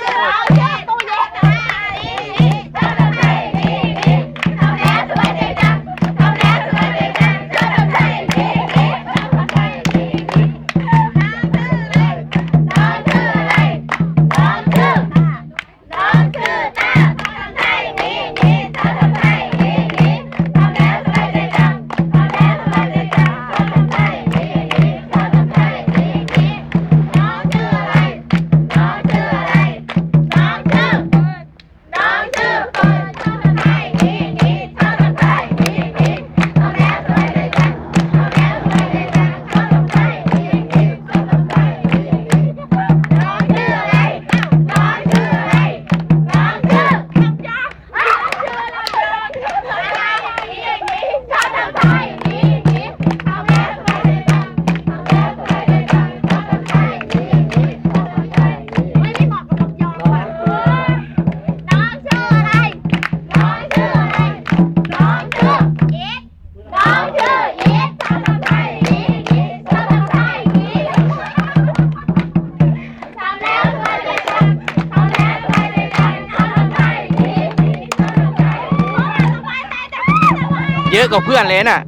Go เยอะกว่าเพื่อนเลยน่ะ